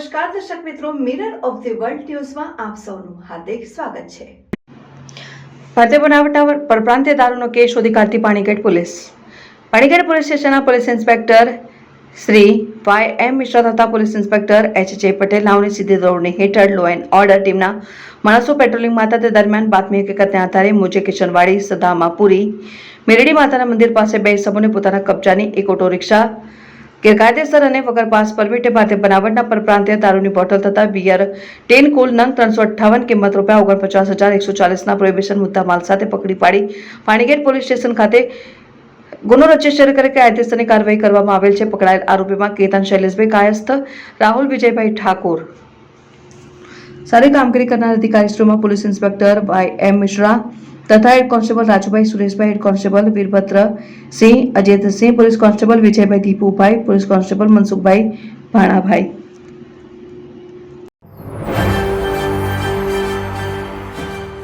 નમસ્કાર, દર્શક મિત્રો મિરર ઓફ ધી વર્લ્ડ ન્યૂઝમાં આપ સૌનું હાર્દિક સ્વાગત છે. ભારતીય બનાવટા પરપ્રાંતીય દારૂનો કેસ શોધી કાઢતી પાણીગેટ પોલીસ. પાણીગેટ પોલીસ સ્ટેશનના police inspector Shri Y M Mishra તથા પોલીસ ઇન્સ્પેક્ટર એચ જે પટેલ નાવની સીધી દોડની હેઠળ લો એન્ડ ઓર્ડર ટીમના માણસો પેટ્રોલિંગમાં હતા તે દરમિયાન બાતમી હકીકતને આધારે મુજે કિશનવાડી સદામાપુરી, મેરડી માતાના મંદિર પાસે બે સભોને પોતાના કબજાની એક ઓટો રિક્ષા ગેરકાયદેસર અને વગર પાસ પરમિટે ભારતીય બનાવટના પરપ્રાંતીય દારૂની બોટલ તથા બિયર, ટેન કુલ નંગ ત્રણસો અઠ્ઠાવન કિંમત રૂપિયા ઓગણપચાસ હજાર એકસો ચાલીસના પ્રોહિબિશન મુદ્દા માલ સાથે પકડી પાડી. પાણીગેટ પોલીસ સ્ટેશન ખાતે ગુનો રજિસ્ટર કરી કાયદેસરની કાર્યવાહી કરવામાં આવેલ છે પકડાયેલ આરોપીમાં કેતન શૈલેષભાઈ કાયસ્થ, રાહુલ વિજયભાઈ ઠાકોર. સારી કામગીરી કરનાર અધિકારીશ્રીમાં police inspector Y M Mishra તથા head constable Rajubhai Sureshbhai, head constable Virbhadra Sinh Ajitsinh police constable Vijaybhai Dipubhai, police constable Mansukhbhai Bhanabhai.